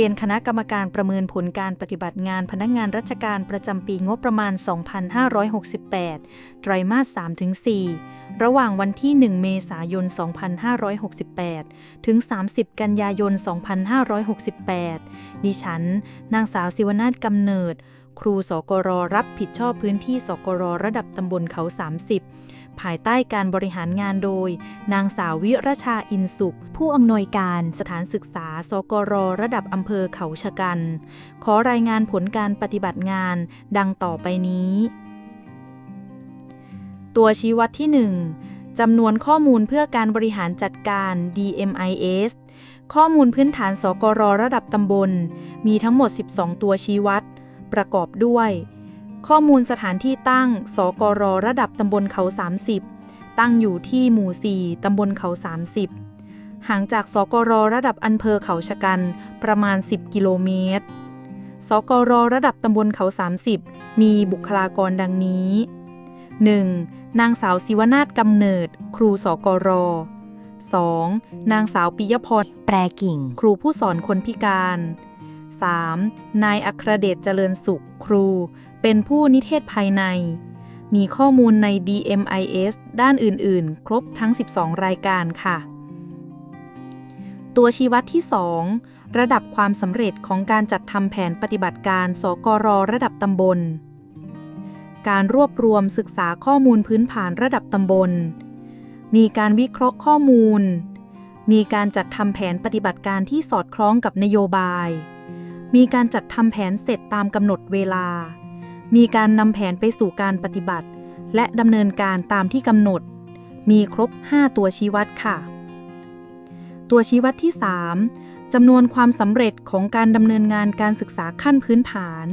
เรียนคณะกรรมการประเมินผลการปฏิบัติงานพนักงานราชการประจำปีงบประมาณ 2568 ไตรมาส 3-4 ระหว่างวันที่ 1 เมษายน 2568 ถึง 30 กันยายน 2568 ดิฉัน นางสาวศิวนาถกำเนิด ครูสกรรับผิดชอบพื้นที่สกรระดับตำบลเขา 30 ภายใต้การบริหารงานโดย นางสาววิรชาอินสุข ผู้อำนวยการสถานศึกษา สกรระดับอำเภอเขาชะกัน ขอรายงานผลการปฏิบัติงานดังต่อไปนี้ ตัวชี้วัดที่ 1 จำนวนข้อมูลเพื่อการบริหารจัดการ DMIS ข้อมูลพื้นฐานสกรระดับตำบล มีทั้งหมด 12 ตัวชี้วัด ประกอบด้วย ข้อมูลสถานที่ตั้ง สกรระดับตำบลเขา 30 ตั้งอยู่ที่หมู่ 4 ตำบลเขา 30 ห่างจากสกรระดับอำเภอเขาชะกันประมาณ 10 กิโลเมตร สกรระดับตำบลเขา 30 มีบุคลากรดังนี้ 1. นางสาวศิวนาถกำเนิด ครูสกร 2. นางสาวปิยพร แปรกิ่ง ครูผู้สอนคนพิการ 3. นายอัครเดชเจริญสุข ครู เป็นผู้นิเทศภายใน มีข้อมูลใน DMIS ด้านอื่นๆ ครบทั้ง 12 รายการค่ะ ตัวชี้วัดที่ 2 ระดับความสำเร็จของการจัดทำแผนปฏิบัติการ สกรระดับตำบล การรวบรวมศึกษาข้อมูลพื้นฐานระดับตำบล มีการวิเคราะห์ข้อมูล มีการจัดทำแผนปฏิบัติการที่สอดคล้องกับนโยบายมีการจัดทำแผนเสร็จตามกำหนดเวลา มีการนำแผนไปสู่การปฏิบัติ และดำเนินการตามที่กำหนด มีครบ 5 ตัวชี้วัดค่ะ ตัวชี้วัดที่ 3จำนวนความสำเร็จของการดำเนินงานการศึกษาขั้นพื้นฐาน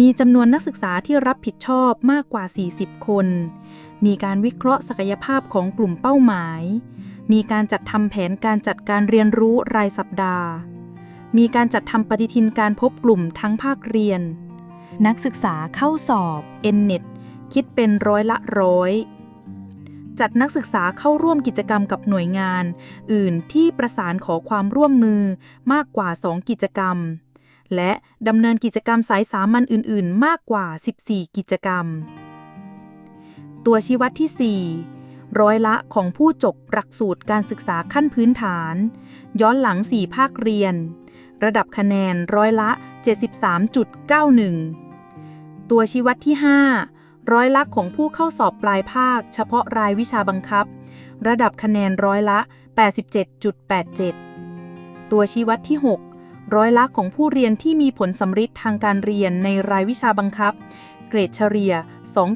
มีจำนวนนักศึกษาที่รับผิดชอบมากกว่า 40 คน มีการวิเคราะห์ศักยภาพของกลุ่มเป้าหมาย มีการจัดทำแผนการจัดการเรียนรู้รายสัปดาห์ มีการจัดทำปฏิทินการพบกลุ่มทั้งภาคเรียน นักศึกษาเข้าสอบ NNET คิดเป็นร้อยละร้อยจัดนักศึกษาเข้าร่วมกิจกรรมกับหน่วยงาน อื่นที่ประสานขอความร่วมมือมากกว่า 2 กิจกรรม และดำเนินกิจกรรมสายสามัญอื่น ๆ มากกว่า 14 กิจกรรม ตัวชี้วัดที่ 4 ร้อยละของผู้จบหลักสูตรการศึกษาขั้นพื้นฐาน ย้อนหลัง 4 ภาคเรียน ระดับคะแนนร้อยละ 73.91 ตัวชี้วัดที่ 5 ร้อยละของผู้เข้าสอบปลายภาค เฉพาะรายวิชาบังคับ ระดับคะแนนร้อยละ 87.87 ตัวชี้วัดที่ 6 ร้อยละของผู้เรียนที่มีผลสำฤทธิ์ทางการเรียนในรายวิชาบังคับ เกรดเฉลี่ย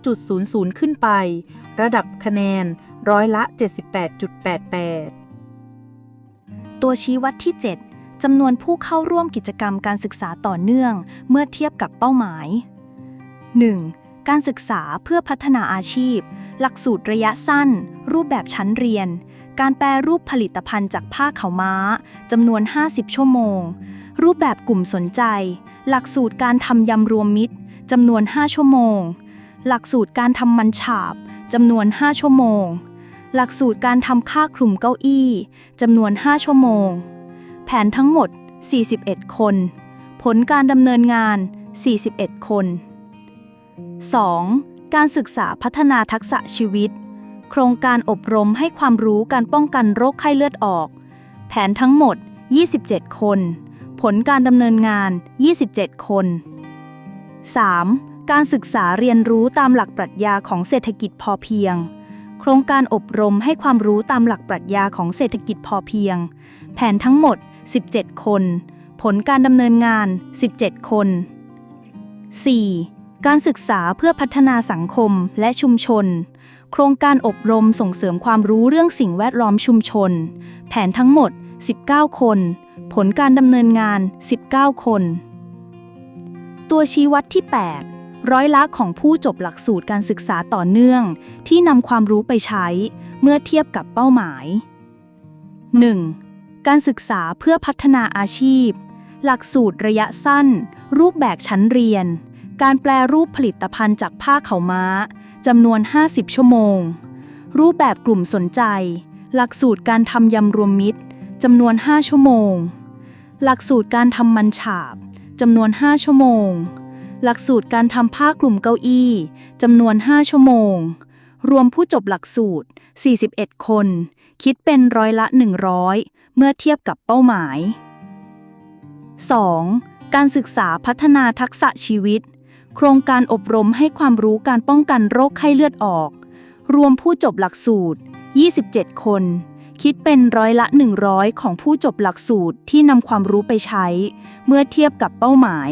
2.00 ขึ้นไป ระดับคะแนนร้อยละ 78.88 ตัวชี้วัดที่ 7 จำนวนผู้เข้าร่วมกิจกรรมการศึกษาต่อเนื่อง เมื่อเทียบกับเป้าหมาย 1. การศึกษาเพื่อพัฒนาอาชีพ หลักสูตรระยะสั้น รูปแบบชั้นเรียน การแปรรูปผลิตภัณฑ์จากผ้าเขาวม้าจำนวน 50 ชั่วโมง รูปแบบกลุ่มสนใจ หลักสูตรการทำยำรวมมิตรจำนวน 5 ชั่วโมง หลักสูตรการทำมันฉาบจำนวน 5 ชั่วโมง หลักสูตรการทำค่าคลุมเก้าอี้จำนวน 5 ชั่วโมง แผนทั้งหมด 41 คน ผลการดำเนินงาน 41 คน 2. การศึกษาพัฒนาทักษะชีวิต โครงการอบรมให้ความรู้การป้องกันโรคไข้เลือดออก แผนทั้งหมด 27 คน ผลการดำเนินงาน 27 คน 3. การศึกษาเรียนรู้ตามหลักปรัชญาของเศรษฐกิจพอเพียง โครงการอบรมให้ความรู้ตามหลักปรัชญาของเศรษฐกิจพอเพียง แผนทั้งหมด 17 คน ผลการดำเนินงาน 17 คน 4. การศึกษาเพื่อพัฒนาสังคมและชุมชน โครงการอบรมส่งเสริมความรู้เรื่องสิ่งแวดล้อมชุมชน แผนทั้งหมด 19 คน ผลการดำเนินงาน 19 คน ตัวชี้วัดที่ 8 ร้อยละของผู้จบหลักสูตรการศึกษาต่อเนื่อง ที่นำความรู้ไปใช้ เมื่อเทียบกับเป้าหมาย 1. การศึกษาเพื่อพัฒนาอาชีพ หลักสูตรระยะสั้น รูปแบบชั้นเรียน การแปลรูปผลิตภัณฑ์จากผ้าเขาม้าจำนวน 50 ชั่วโมง รูปแบบกลุ่มสนใจ หลักสูตรการทำยำรวมมิตรจำนวน 5 ชั่วโมง หลักสูตรการทำมันฉาบจำนวน 5 ชั่วโมง หลักสูตรการทำผ้ากลุ่มเก้าอี้จำนวน 5 ชั่วโมง รวมผู้จบหลักสูตร 41 คน คิดเป็นร้อยละ 100 เมื่อเทียบกับเป้าหมาย 2. การศึกษาพัฒนาทักษะชีวิต โครงการอบรมให้ความรู้การป้องกันโรคไข้เลือดออก รวมผู้จบหลักสูตร 27 คน คิดเป็นร้อยละ 100 ของผู้จบหลักสูตรที่นำความรู้ไปใช้ เมื่อเทียบกับเป้าหมาย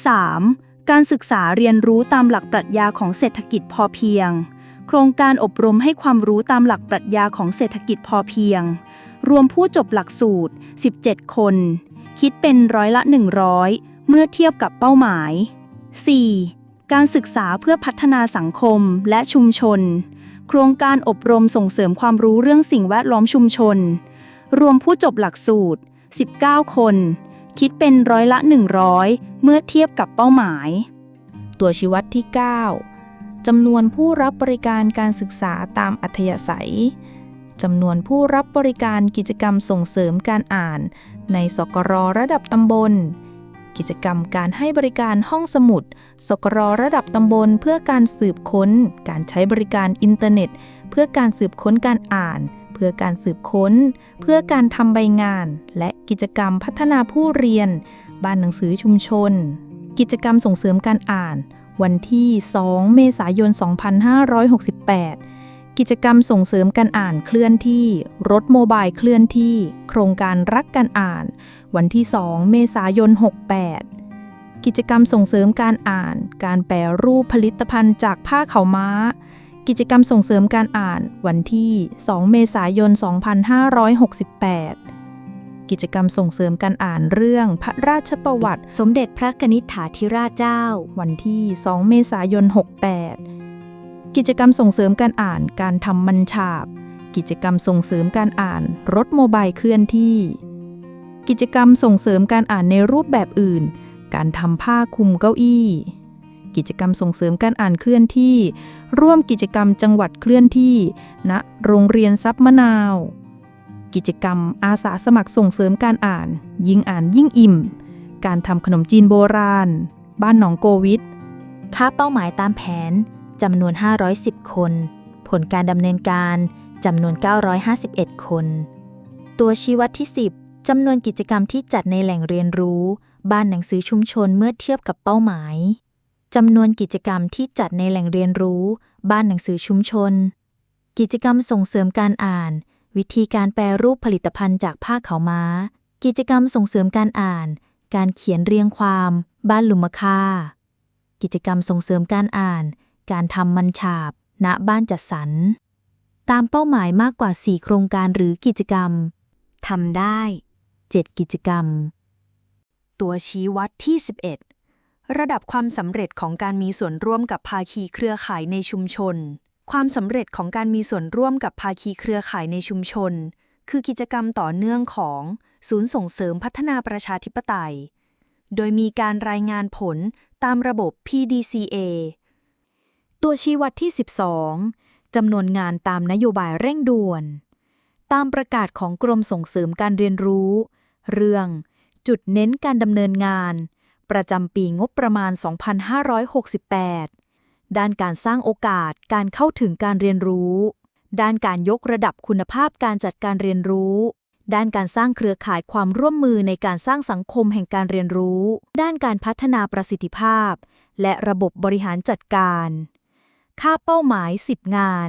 3. การศึกษาเรียนรู้ตามหลักปรัชญาของเศรษฐกิจพอเพียง ครงการอบรมให้ความรู้ตามหลักปรัชญาของเศรษฐกิจพอเพียง รวมผู้จบหลักสูตร 17 คน คิดเป็นร้อยละ 100 เมื่อเทียบกับเป้าหมาย 4. การศึกษาเพื่อพัฒนาสังคมและชุมชน โครงการอบรมส่งเสริมความรู้เรื่องสิ่งแวดล้อมชุมชน รวมผู้จบหลักสูตร 19 คน คิดเป็นร้อยละ 100 เมื่อเทียบกับเป้าหมาย ตัวชี้วัดที่ 9 จำนวนผู้รับบริการการศึกษาตามอัธยาศัย จำนวนผู้รับบริการกิจกรรมส่งเสริมการอ่าน ในสกรระดับตำบล กิจกรรมการให้บริการห้องสมุด สกรระดับตำบลเพื่อการสืบค้น การใช้บริการอินเทอร์เน็ต เพื่อการสืบค้นการอ่าน เพื่อการสืบค้น เพื่อการทำใบงาน และกิจกรรมพัฒนาผู้เรียน บ้านหนังสือชุมชน กิจกรรมส่งเสริมการอ่าน วันที่ 2 เมษายน 2568 กิจกรรมส่งเสริมการอ่านเคลื่อนที่ รถโมบายเคลื่อนที่ โครงการรักการอ่าน วันที่ 2 เมษายน 68 กิจกรรมส่งเสริมการอ่าน การแปรรูปผลิตภัณฑ์จากผ้าเขาม้า กิจกรรมส่งเสริมการอ่าน วันที่ 2 เมษายน 2568 กิจกรรมส่งเสริมการอ่านเรื่องพระราชประวัติ สมเด็จพระกนิษฐาธิราชเจ้า วันที่ 2 เมษายน 68 กิจกรรมส่งเสริมการอ่านการทำมันฉาบ กิจกรรมส่งเสริมการอ่านรถโมบายเคลื่อนที่ กิจกรรมส่งเสริมการอ่านในรูปแบบอื่น การทำผ้าคลุมเก้าอี้กิจกรรมส่งเสริมการอ่านเคลื่อนที่ ร่วมกิจกรรมจังหวัดเคลื่อนที่ณโรงเรียนซับมะนาว กิจกรรมอาสาสมัครส่งเสริมการอ่าน ยิ่งอ่านยิ่งอิ่ม การทำขนมจีนโบราณ บ้านหนองโกวิดค่าเป้าหมายตามแผนจำนวน 510 คน ผลการดำเนินการจำนวน 951 คน ตัวชี้วัดที่ 10จำนวนกิจกรรมที่จัดในแหล่งเรียนรู้ บ้านหนังสือชุมชนเมื่อเทียบกับเป้าหมายจำนวนกิจกรรมที่จัดในแหล่งเรียนรู้ บ้านหนังสือชุมชน กิจกรรมส่งเสริมการอ่าน วิธีการแปรรูปผลิตภัณฑ์จากผ้าขาวม้า กิจกรรมส่งเสริมการอ่าน การเขียนเรียงความ บ้านหลุมค่า กิจกรรมส่งเสริมการอ่าน การทำมันฉาบ ณ บ้านจัดสรร ตามเป้าหมายมากกว่า 4 โครงการหรือกิจกรรม ทำได้ 7 กิจกรรม ตัวชี้วัดที่ 11 ระดับความสำเร็จของการมีส่วนร่วมกับภาคีเครือข่ายในชุมชน ความสำเร็จของการมีส่วนร่วมกับภาคีเครือข่ายในชุมชน คือกิจกรรมต่อเนื่องของศูนย์ส่งเสริมพัฒนาประชาธิปไตย โดยมีการรายงานผลตามระบบ PDCA ตัวชี้วัดที่ 12 จำนวนงานตามนโยบายเร่งด่วน ตามประกาศของกรมส่งเสริมการเรียนรู้ เรื่องจุดเน้นการดำเนินงาน ประจำปีงบประมาณ 2568 ด้านการสร้างโอกาส การเข้าถึงการเรียนรู้ ด้านการยกระดับคุณภาพการจัดการเรียนรู้ ด้านการสร้างเครือข่ายความร่วมมือในการสร้างสังคมแห่งการเรียนรู้ ด้านการพัฒนาประสิทธิภาพ และระบบบริหารจัดการ ค่าเป้าหมาย 10 งาน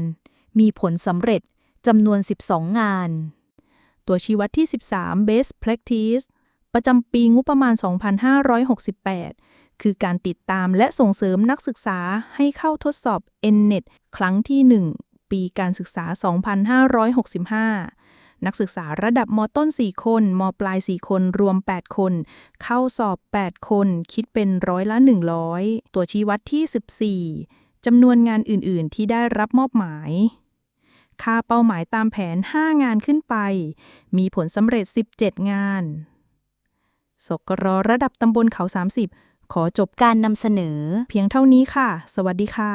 มีผลสำเร็จจำนวน 12 งาน ตัวชี้วัดที่ 13 Best Practice ประจำปีงบประมาณ 2568 คือการติดตามและส่งเสริมนักศึกษาให้เข้าทดสอบ NNET ครั้งที่ 1 ปีการศึกษา 2565 นักศึกษาระดับมต้น 4 คน มปลาย 4 คน รวม 8 คน เข้าสอบ 8 คน คิดเป็นร้อยละ 100 ตัวชี้วัดที่ 14 จำนวนงานอื่น ๆ ที่ได้รับมอบหมายค่าเป้าหมายตามแผน 5 งานขึ้นไป มีผลสำเร็จ 17 งาน สกรระดับตำบลเขา 30 ขอจบการนำเสนอ เพียงเท่านี้ค่ะ สวัสดีค่ะ